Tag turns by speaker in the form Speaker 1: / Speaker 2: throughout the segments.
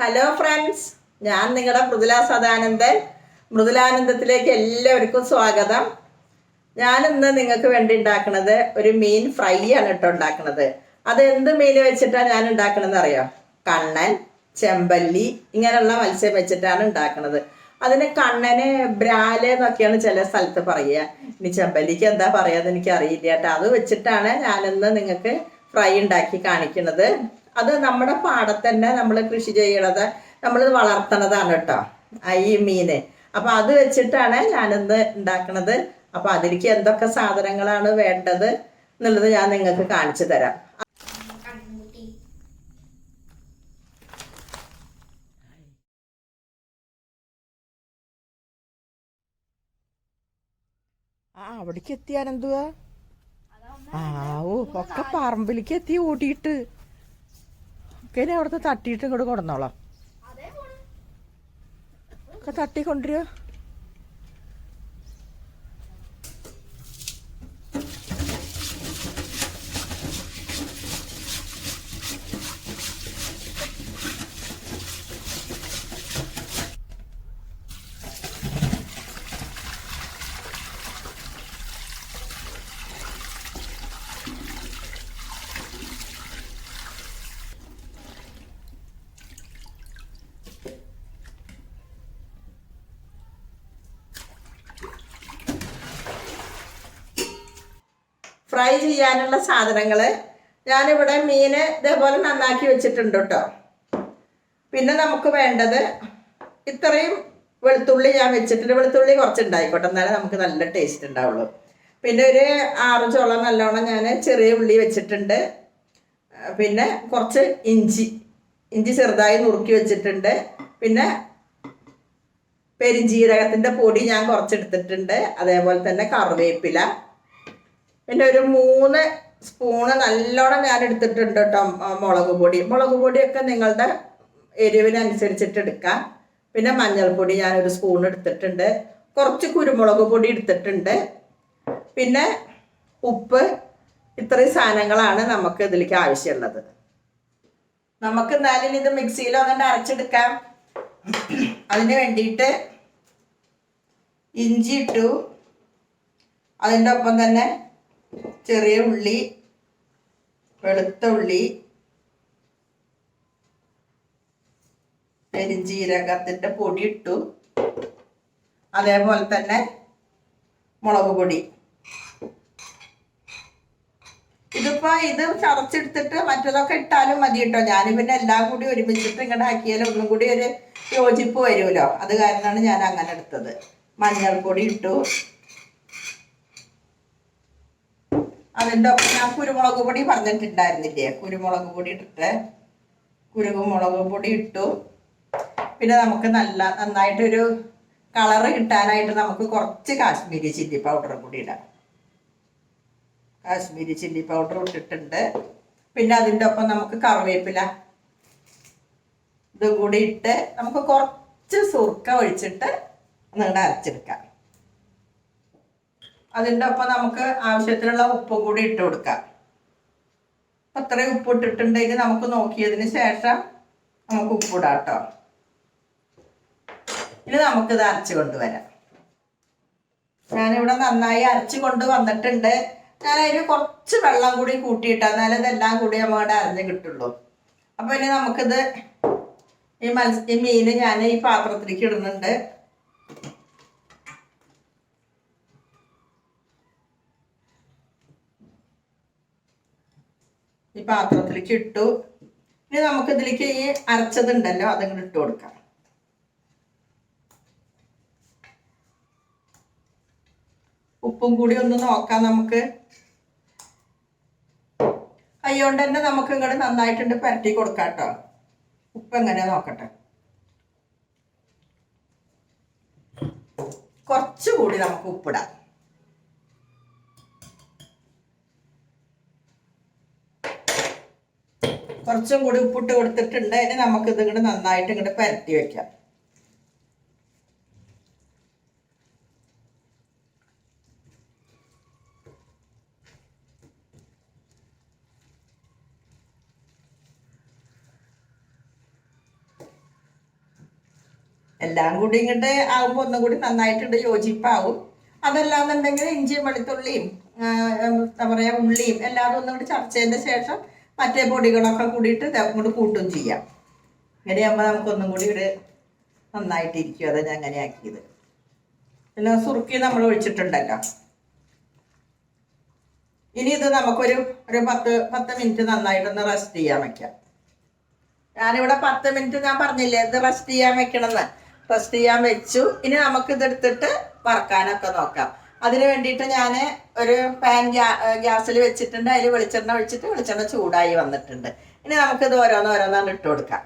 Speaker 1: Hello friends ഞാൻ നിങ്ങളുടെ മൃദുല സദാനന്ദൻ. മൃദുലാനന്ദത്തിലേക്ക് എല്ലാവർക്കും സ്വാഗതം. ഞാൻ ഇന്ന് നിങ്ങൾക്ക് വേണ്ടി ഉണ്ടാക്കുന്നത് ഒരു മീൻ ഫ്രൈ ആണ് കേട്ടോ ഉണ്ടാക്കുന്നത്. അത് എന്ത് മീൻ വെച്ചിട്ടാണ് ഞാൻ ഉണ്ടാക്കണമെന്ന് അറിയോ? കണ്ണൻ ചെമ്പല്ലി ഇങ്ങനെയുള്ള മത്സ്യം വെച്ചിട്ടാണ് ഉണ്ടാക്കുന്നത് അതിന് കണ്ണന് ബ്രാൽ എന്നൊക്കെയാണ് ചില സ്ഥലത്ത് പറയുക. ഇനി ചെമ്പല്ലിക്ക് എന്താ പറയാന്ന് എനിക്ക് അറിയില്ല കേട്ടോ. അത് വെച്ചിട്ടാണ് ഞാനിന്ന് നിങ്ങൾക്ക് ഫ്രൈ ഉണ്ടാക്കി കാണിക്കുന്നത്. അത് നമ്മുടെ പാടത്തന്നെ നമ്മൾ കൃഷി ചെയ്യണത് നമ്മൾ വളർത്തണതാണ് കേട്ടോ ഈ മീന്. അപ്പൊ അത് വെച്ചിട്ടാണ് ഞാനിന്ന് ഉണ്ടാക്കണത്. അപ്പൊ അതിലേക്ക് എന്തൊക്കെ സാധനങ്ങളാണ് വേണ്ടത് എന്നുള്ളത് ഞാൻ നിങ്ങൾക്ക് കാണിച്ചു തരാം. ആ അവിടേക്ക് എത്തിയാനെന്തുവാ? ആ ഓ ഒക്കെ പറമ്പിലേക്ക് എത്തി ഓടിയിട്ട് ഒക്കെ ഇനി അവിടുത്തെ തട്ടിയിട്ട് ഇങ്ങോട്ട് കൊടുന്നോളാം ഒക്കെ തട്ടി കൊണ്ടുവരിക ഫ്രൈ ചെയ്യാനുള്ള സാധനങ്ങൾ ഞാനിവിടെ മീന് ഇതേപോലെ നന്നാക്കി വെച്ചിട്ടുണ്ട് കേട്ടോ. പിന്നെ നമുക്ക് വേണ്ടത് ഇത്രയും വെളുത്തുള്ളി ഞാൻ വെച്ചിട്ടുണ്ട്. വെളുത്തുള്ളി കുറച്ച് ഉണ്ടായിക്കോട്ടെ എന്നാലേ നമുക്ക് നല്ല ടേസ്റ്റ് ഉണ്ടാവുള്ളൂ. പിന്നെ ഒരു ആറ് ചോളം നല്ലോണം ഞാൻ ചെറിയ ഉള്ളി വെച്ചിട്ടുണ്ട്. പിന്നെ കുറച്ച് ഇഞ്ചി. ഇഞ്ചി ചെറുതായി നുറുക്കി വെച്ചിട്ടുണ്ട്. പിന്നെ പെരിഞ്ജീരകത്തിന്റെ പൊടി ഞാൻ കുറച്ചെടുത്തിട്ടുണ്ട്. അതേപോലെ തന്നെ കറിവേപ്പില. പിന്നെ ഒരു മൂന്ന് സ്പൂണ് നല്ലോണം ഞാൻ എടുത്തിട്ടുണ്ട് കേട്ടോ മുളക് പൊടി. മുളക് പൊടിയൊക്കെ നിങ്ങളുടെ എരിവിനനുസരിച്ചിട്ട് എടുക്കാം. പിന്നെ മഞ്ഞൾപ്പൊടി ഞാനൊരു സ്പൂൺ എടുത്തിട്ടുണ്ട്. കുറച്ച് കുരുമുളക് പൊടി എടുത്തിട്ടുണ്ട്. പിന്നെ ഉപ്പ്. ഇത്രയും സാധനങ്ങളാണ് നമുക്ക് ഇതിലേക്ക് ആവശ്യമുള്ളത്. നമുക്ക് എന്നാലും ഇത് മിക്സിയിൽ അങ്ങനെ അരച്ചെടുക്കാം. അതിന് വേണ്ടിയിട്ട് ഇഞ്ചി ഇട്ടു. അതിന്റെ ഒപ്പം തന്നെ ചെറിയ ഉള്ളി വെളുത്ത ഉള്ളി പെരിഞ്ജീരകത്തിന്റെ പൊടി ഇട്ടു. അതേപോലെ തന്നെ മുളക് പൊടി. ഇതിപ്പോ ഇത് ചതച്ചെടുത്തിട്ട് മറ്റതൊക്കെ ഇട്ടാലും മതി കേട്ടോ. ഞാൻ പിന്നെ എല്ലാം കൂടി ഒരുമിച്ചിട്ട് ഇങ്ങോട്ട് ആക്കിയാൽ ഒന്നും കൂടി ഒരു യോജിപ്പ് വരുമല്ലോ. അത് കാരണമാണ് ഞാൻ അങ്ങനെ എടുത്തത്. മഞ്ഞൾപ്പൊടി ഇട്ടു. അതിന്റെ ഒപ്പം ഞാൻ കുരുമുളക് പൊടി പറഞ്ഞിട്ടുണ്ടായിരുന്നില്ലേ? കുരുമുളക് പൊടി ഇട്ടിട്ട്. കുരുമുളക് പൊടി ഇട്ടു. പിന്നെ നമുക്ക് നല്ല നന്നായിട്ടൊരു കളറ് കിട്ടാനായിട്ട് നമുക്ക് കുറച്ച് കാശ്മീരി ചില്ലി പൗഡർ കൂടി ഇടാം. കാശ്മീരി ചില്ലി പൗഡർ ഇട്ടിട്ടുണ്ട്. പിന്നെ അതിന്റെ ഒപ്പം നമുക്ക് കറിവേപ്പില ഇതും കൂടി ഇട്ട് നമുക്ക് കുറച്ച് സുർക്ക ഒഴിച്ചിട്ട് നിങ്ങളുടെ അരച്ചെടുക്കാം. അതിന്റെ ഒപ്പം നമുക്ക് ആവശ്യത്തിനുള്ള ഉപ്പ് കൂടി ഇട്ട് കൊടുക്കാം. അത്രയും ഉപ്പ് ഇട്ടിട്ടുണ്ടെങ്കിൽ നമുക്ക് നോക്കിയതിന് ശേഷം നമുക്ക് ഉപ്പിടാം കേട്ടോ. ഇനി നമുക്കിത് അരച്ച് കൊണ്ടുവരാം. ഞാനിവിടെ നന്നായി അരച്ച് കൊണ്ട് വന്നിട്ടുണ്ട്. ഞാൻ അതിന് കുറച്ച് വെള്ളം കൂടി കൂട്ടിയിട്ട് എന്നാലേ ഇതെല്ലാം കൂടി നമ്മുടെ അരഞ്ഞ് കിട്ടുള്ളൂ. അപ്പോൾ ഇനി നമുക്കിത് ഈ മത്സ്യ ഈ ഞാൻ ഈ പാത്രത്തിലേക്ക് ഇടുന്നുണ്ട്. ഈ പാത്രത്തിലേക്ക് ഇട്ടു. ഇനി നമുക്ക് ഇതിലേക്ക് ഈ അരച്ചതുണ്ടല്ലോ അതങ്ങോട്ട് ഇട്ട് കൊടുക്കാം. ഉപ്പും കൂടി ഒന്ന് നോക്കാം നമുക്ക്. കൈകൊണ്ട് തന്നെ നമുക്ക് ഇങ്ങോട്ട് നന്നായിട്ടുണ്ട് പരട്ടി കൊടുക്കാം കേട്ടോ ഉപ്പ് എങ്ങനെ നോക്കട്ടെ. കുറച്ചുകൂടി നമുക്ക് ഉപ്പിടാം. കുറച്ചും കൂടി ഉപ്പിട്ട് കൊടുത്തിട്ടുണ്ട്. നമുക്ക് ഇത് ഇങ്ങോട്ട് നന്നായിട്ട് ഇങ്ങോട്ട് പരത്തി വെക്കാം. എല്ലാം കൂടി ഇങ്ങോട്ട് ആകുമ്പോൾ ഒന്നും കൂടി നന്നായിട്ടുണ്ട് യോജിപ്പാവും. അതല്ലാന്നുണ്ടെങ്കിൽ ഇഞ്ചിയും വെളുത്തുള്ളിയും എന്താ പറയുക ഉള്ളിയും എല്ലാതും ഒന്നും കൂടി ചർച്ച ചെയ്തതിന് ശേഷം മറ്റേ പൊടികളൊക്കെ കൂടിയിട്ട് ഇത് അങ്ങോട്ട് കൂട്ടും ചെയ്യാം. ഇങ്ങനെയാകുമ്പോൾ നമുക്കൊന്നും കൂടി ഇവിടെ നന്നായിട്ടിരിക്കും. അതാണ് ഞാൻ അങ്ങനെ ആക്കിയത്. പിന്നെ സുറുക്കി നമ്മൾ ഒഴിച്ചിട്ടുണ്ടല്ലോ. ഇനി ഇത് നമുക്കൊരു ഒരു പത്ത് പത്ത് മിനിറ്റ് നന്നായിട്ടൊന്ന് റെസ്റ്റ് ചെയ്യാൻ വെക്കാം. ഞാനിവിടെ പത്ത് മിനിറ്റ് ഞാൻ പറഞ്ഞില്ലേ ഇത് റെസ്റ്റ് ചെയ്യാൻ വെക്കണമെന്ന്. റെസ്റ്റ് ചെയ്യാൻ വെച്ചു. ഇനി നമുക്ക് ഇതെടുത്തിട്ട് വറക്കാനൊക്കെ നോക്കാം. അതിന് വേണ്ടിയിട്ട് ഞാൻ ഒരു പാൻ ഗ്യാസിൽ വെച്ചിട്ടുണ്ട്. അതിൽ വെളിച്ചെണ്ണ ഒഴിച്ചിട്ട് വെളിച്ചെണ്ണ ചൂടായി വന്നിട്ടുണ്ട്. ഇനി നമുക്കിത് ഓരോന്ന് ഓരോന്നാണ് ഇട്ട് കൊടുക്കാം.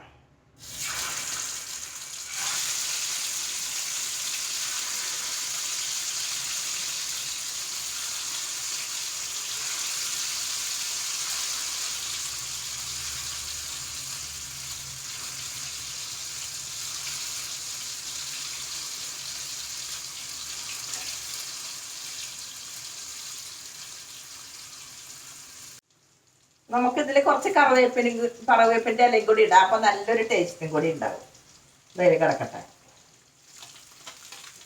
Speaker 1: നമുക്കിതിൽ കുറച്ച് കറിവേപ്പിനും കറവേപ്പിന്റെ കറിവേപ്പിന്റെ ഇലയും കൂടി ഇടാം. അപ്പോൾ നല്ലൊരു ടേസ്റ്റും കൂടി ഉണ്ടാവും. ഇതിൽ കിടക്കട്ടെ.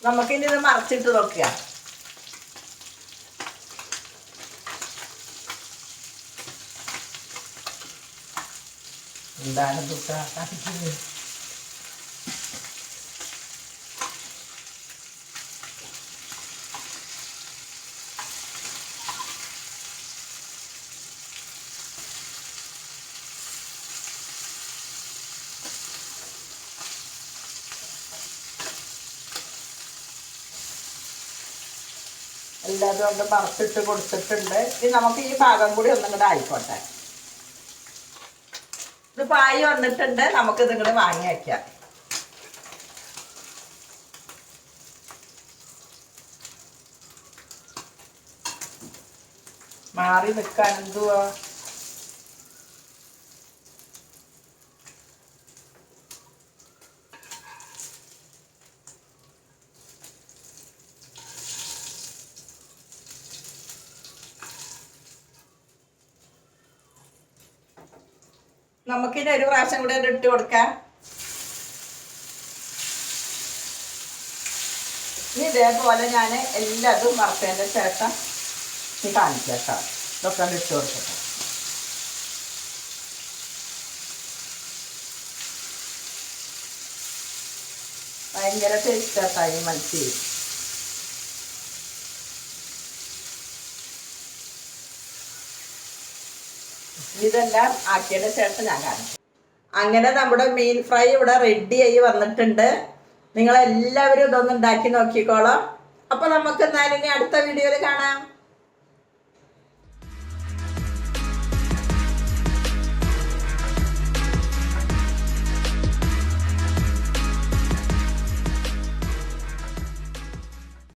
Speaker 1: നമുക്കിനി ഇത് മറച്ചിട്ട് നോക്കുക എന്താണ് ദുഃഖ? എല്ലാതും കൊണ്ട് മറച്ചിട്ട് കൊടുത്തിട്ടുണ്ട്. ഇനി നമുക്ക് ഈ ഭാഗം കൂടി ഒന്നും കൂടെ ആയിക്കോട്ടെ. ഇത് പായി വന്നിട്ടുണ്ട്. നമുക്ക് ഇത് ഇങ്ങോട്ട് വാങ്ങി വയ്ക്കാം മാറി നിൽക്കാൻ എന്തുവാ? നമുക്കിനി ഒരു പ്രാവശ്യം കൂടെ അത് ഇട്ട് കൊടുക്കാം. ഇനി ഇതേപോലെ ഞാൻ എല്ലാതും വറുത്തതിന്റെ ശേഷം ഈ കാണിച്ചേക്കാം ഇതൊക്കെ ഇട്ട് കൊടുക്കട്ടെ ഭയങ്കര ടേസ്റ്റാട്ടായി മത്സ്യം ഇതെല്ലാം ആക്കിയതിന് ശേഷം ഞാൻ കാണിച്ചു. അങ്ങനെ നമ്മുടെ മീൻ ഫ്രൈ ഇവിടെ റെഡി ആയി വന്നിട്ടുണ്ട്. നിങ്ങളെല്ലാവരും ഇതൊന്ന് ഉണ്ടാക്കി നോക്കിക്കോളാം. അപ്പൊ നമുക്ക് എന്നാലും അടുത്ത വീഡിയോയിൽ കാണാം.